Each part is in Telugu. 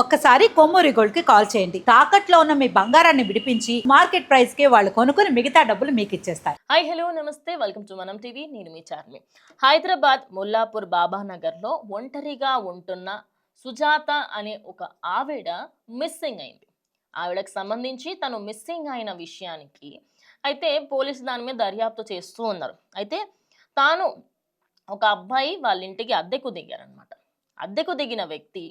ఒక్కసారి కొమ్మూరి గోల్డ్కి కాల్ చేయండి. తాకట్లో ఉన్న మీ బంగారాన్ని విడిపించి మార్కెట్ ప్రైస్కి వాళ్ళు కొనుక్కుని మిగతా డబ్బులు మీకు ఇచ్చేస్తారు. హాయ్ హలో నమస్తే. Welcome to Manam TV. నేను మీ చార్మి. హైదరాబాద్ ముల్లాపూర్ బాబానగర్లో ఒంటరిగా ఉంటున్న సుజాత అనే ఒక ఆవిడ మిస్సింగ్ అయింది. ఆవిడకు సంబంధించి తను మిస్సింగ్ అయిన విషయానికి అయితే పోలీసు దాని మీద దర్యాప్తు చేస్తూ ఉన్నారు. అయితే తాను ఒక అబ్బాయి వాళ్ళ ఇంటికి అద్దెకు దిగారనమాట అద్దెకు దిగిన వ్యక్తి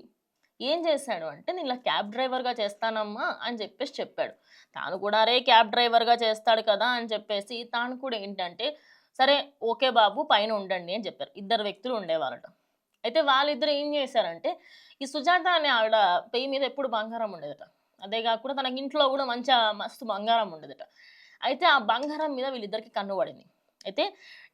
ఏం చేశాడు అంటే నేను ఇలా క్యాబ్ డ్రైవర్గా చేస్తానమ్మా అని చెప్పేసి చెప్పాడు. తాను కూడా అరే క్యాబ్ డ్రైవర్గా చేస్తాడు కదా అని చెప్పేసి తాను కూడా ఏంటంటే సరే ఓకే బాబు పైన ఉండండి అని చెప్పారు. ఇద్దరు వ్యక్తులు ఉండేవాళ్ళట. అయితే వాళ్ళిద్దరు ఏం చేశారంటే ఈ సుజాత అనే ఆవిడ పెయ్యి మీద ఎప్పుడు బంగారం ఉండేదట. అదే కాకుండా తనకి ఇంట్లో కూడా మంచి మస్తు బంగారం ఉండేదట. అయితే ఆ బంగారం మీద వీళ్ళిద్దరికి కన్ను పడింది. అయితే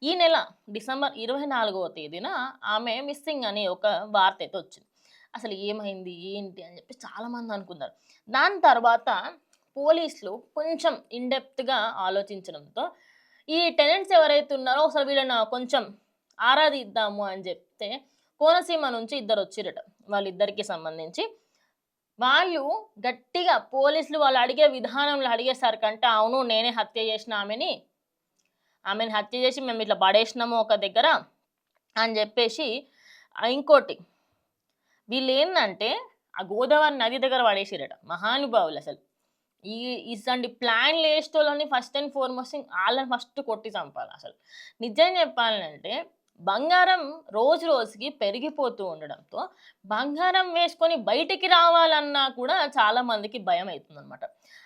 ఈ నెల డిసెంబర్ ఇరవై నాలుగవ తేదీన ఆమె మిస్సింగ్ అనే ఒక వార్త అయితే వచ్చింది. అసలు ఏమైంది? ఏంటి? అని చెప్పి చాలామంది అనుకున్నారు. దాని తర్వాత పోలీసులు కొంచెం ఇన్డెప్త్గా ఆలోచించడంతో ఈ టెనెంట్స్ ఎవరైతే ఉన్నారో ఒకసారి వీళ్ళని కొంచెం ఆరాధిద్దాము అని చెప్తే కోనసీమ నుంచి ఇద్దరు వచ్చిరట. వాళ్ళిద్దరికి సంబంధించి వాళ్ళు గట్టిగా పోలీసులు వాళ్ళు అడిగే విధానంలో అడిగేసరికంటే అవును నేనే హత్య చేసిన ఆమెని. ఆమెను హత్య చేసి మేము ఇట్లా పడేసినాము ఒక దగ్గర అని చెప్పేసి ఇంకోటి వీళ్ళు ఏంటంటే ఆ గోదావరి నది దగ్గర పడేసిరట. మహానుభావులు అసలు. ఈ ఇసంటి ప్లాన్ వేసేటోళ్ళని ఫస్ట్ అండ్ ఫార్మోస్ట్ వాళ్ళని ఫస్ట్ కొట్టి చంపాలి అసలు. నిజం చెప్పాలంటే బంగారం రోజు రోజుకి పెరిగిపోతూ ఉండడంతో బంగారం వేసుకొని బయటికి రావాలన్నా కూడా చాలా మందికి భయం అవుతుంది అనమాట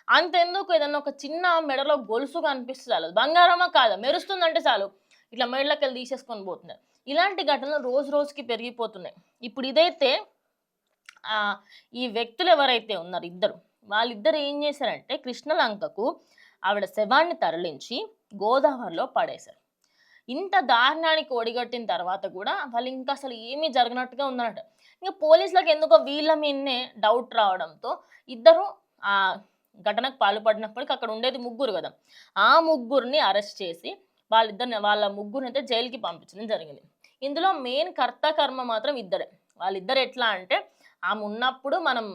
అంతెందుకు ఏదన్నా ఒక చిన్న మెడలో గొలుసు కనిపిస్తే చాలు. బంగారమా కాదా? మెరుస్తుందంటే చాలు. ఇట్లా మెడలోకి వెళ్ళి తీసేసుకొని పోతున్నారు. ఇలాంటి ఘటనలు రోజు రోజుకి పెరిగిపోతున్నాయి. ఇప్పుడు ఇదైతే ఈ వ్యక్తులు ఎవరైతే ఉన్నారు ఇద్దరు వాళ్ళిద్దరు ఏం చేశారంటే కృష్ణలంకకు ఆవిడ శవాన్ని తరలించి గోదావరిలో పడేశారు. ఇంత దారుణానికి ఒడిగట్టిన తర్వాత కూడా వాళ్ళు ఇంకా అసలు ఏమీ జరగనట్టుగా ఉందన్నట ఇంకా పోలీసులకు ఎందుకో వీళ్ళ మీదనే డౌట్ రావడంతో ఇద్దరు ఆ ఘటనకు పాల్పడినప్పటికీ అక్కడ ఉండేది ముగ్గురు కదా. ఆ ముగ్గురిని అరెస్ట్ చేసి వాళ్ళిద్దరిని వాళ్ళ ముగ్గురిని అయితే జైలుకి పంపించడం జరిగింది. ఇందులో మెయిన్ కర్త కర్మ మాత్రం ఇద్దరే. వాళ్ళిద్దరు ఎట్లా అంటే ఆమె ఉన్నప్పుడు మనం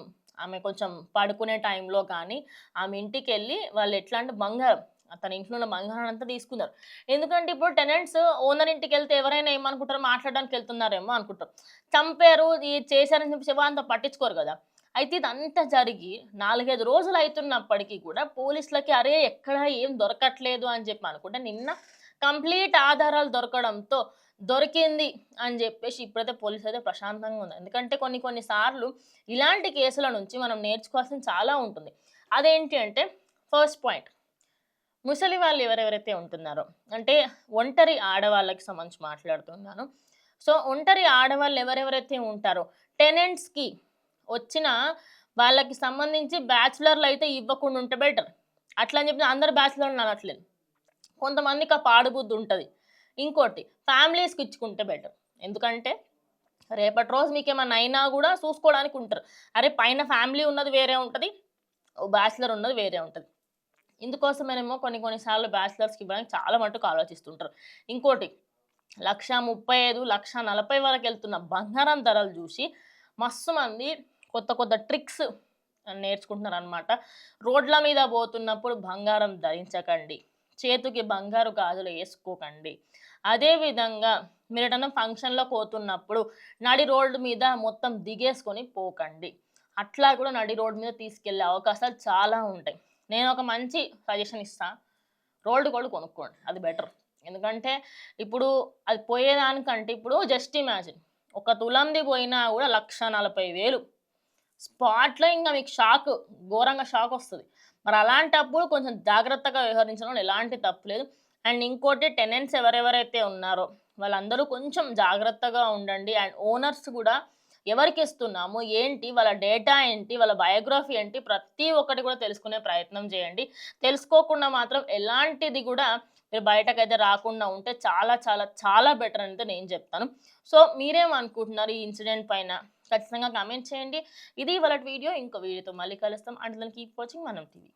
ఆమె కొంచెం పడుకునే టైంలో కానీ ఆమె ఇంటికి వెళ్ళి వాళ్ళు ఎట్లా అంటే బంగారం తన ఇంట్లో ఉన్న బంగారం అంతా తీసుకున్నారు. ఎందుకంటే ఇప్పుడు టెనెంట్స్ ఓనర్ ఇంటికి వెళ్తే ఎవరైనా ఏమనుకుంటారో మాట్లాడడానికి వెళ్తున్నారేమో అనుకుంటారు. చంపారు ఇది చేశారని చెప్పి అంత పట్టించుకోరు కదా. అయితే ఇదంతా జరిగి నాలుగైదు రోజులు అవుతున్నప్పటికీ కూడా పోలీసులకి అరే ఎక్కడ ఏం దొరకట్లేదు అని చెప్పి అనుకుంటే నిన్న కంప్లీట్ ఆధారాలు దొరకడంతో దొరికింది అని చెప్పేసి ఇప్పుడైతే పోలీసు అయితే ప్రశాంతంగా ఉంది ఎందుకంటే కొన్ని కొన్ని సార్లు ఇలాంటి కేసుల నుంచి మనం నేర్చుకోవాల్సిన చాలా ఉంటుంది. అదేంటి అంటే ఫస్ట్ పాయింట్ ముసలి వాళ్ళు ఎవరెవరైతే ఉంటున్నారో అంటే ఒంటరి ఆడవాళ్ళకి సంబంధించి మాట్లాడుతున్నాను. సో ఒంటరి ఆడవాళ్ళు ఎవరెవరైతే ఉంటారో టెనెంట్స్కి వచ్చిన వాళ్ళకి సంబంధించి బ్యాచులర్లు అయితే ఇవ్వకుండా ఉంటే బెటర్. అట్లా అని చెప్పి అందరు బ్యాచులర్లు అనట్లేదు. కొంతమందికి ఆ పాడుబుద్ధి ఉంటుంది. ఇంకోటి ఫ్యామిలీస్కి ఇచ్చుకుంటే బెటర్. ఎందుకంటే రేపటి రోజు మీకు ఏమైనా అయినా కూడా చూసుకోవడానికి ఉంటారు. అరే పైన ఫ్యామిలీ ఉన్నది వేరే ఉంటుంది బ్యాచిలర్ ఉన్నది వేరే ఉంటుంది. ఇందుకోసమేనేమో కొన్ని కొన్నిసార్లు బ్యాచిలర్స్కి ఇవ్వడానికి చాలా మటుకు ఆలోచిస్తుంటారు. ఇంకోటి లక్ష ముప్పై ఐదు లక్ష నలభై వరకు వెళ్తున్న బంగారం ధరలు చూసి మస్తు మంది కొత్త కొత్త ట్రిక్స్ నేర్చుకుంటున్నారు అనమాట రోడ్ల మీద పోతున్నప్పుడు బంగారం ధరించకండి. చేతికి బంగారు గాజులు వేసుకోకండి. అదేవిధంగా మీరు ఎటన్నా ఫంక్షన్లో పోతున్నప్పుడు నడి రోడ్డు మీద మొత్తం దిగేసుకొని పోకండి. అట్లా కూడా నడి రోడ్డు మీద తీసుకెళ్ళే అవకాశాలు చాలా ఉంటాయి. నేను ఒక మంచి సజెషన్ ఇస్తాను రోడ్డు కూడా కొనుక్కోండి అది బెటర్. ఎందుకంటే ఇప్పుడు అది పోయేదానికంటే ఇప్పుడు జస్ట్ ఇమాజిన్. ఒక తులంది పోయినా కూడా లక్ష నలభై వేలు. స్పాట్లో ఇంకా మీకు షాక్ ఘోరంగా షాక్ వస్తుంది. మరి అలాంటప్పుడు కొంచెం జాగ్రత్తగా వ్యవహరించడం ఎలాంటి తప్పు లేదు. అండ్ ఇంకోటి టెనెంట్స్ ఎవరెవరైతే ఉన్నారో వాళ్ళందరూ కొంచెం జాగ్రత్తగా ఉండండి. అండ్ ఓనర్స్ కూడా ఎవరికి ఇస్తున్నాము ఏంటి వాళ్ళ డేటా ఏంటి వాళ్ళ బయోగ్రఫీ ఏంటి ప్రతి ఒక్కటి కూడా తెలుసుకునే ప్రయత్నం చేయండి. తెలుసుకోకుండా మాత్రం ఎలాంటిది కూడా మీరు బయటకైతే రాకుండా ఉంటే చాలా చాలా చాలా బెటర్ అని అయితే నేను చెప్తాను. సో మీరేమనుకుంటున్నారు ఈ ఇన్సిడెంట్ పైన? ఖచ్చితంగా కామెంట్ చేయండి. ఇది వాళ్ళ వీడియో. ఇంకో వీడియోతో మళ్ళీ కలుస్తాం. అంటే కీప్ వాచింగ్ మనం టీవీ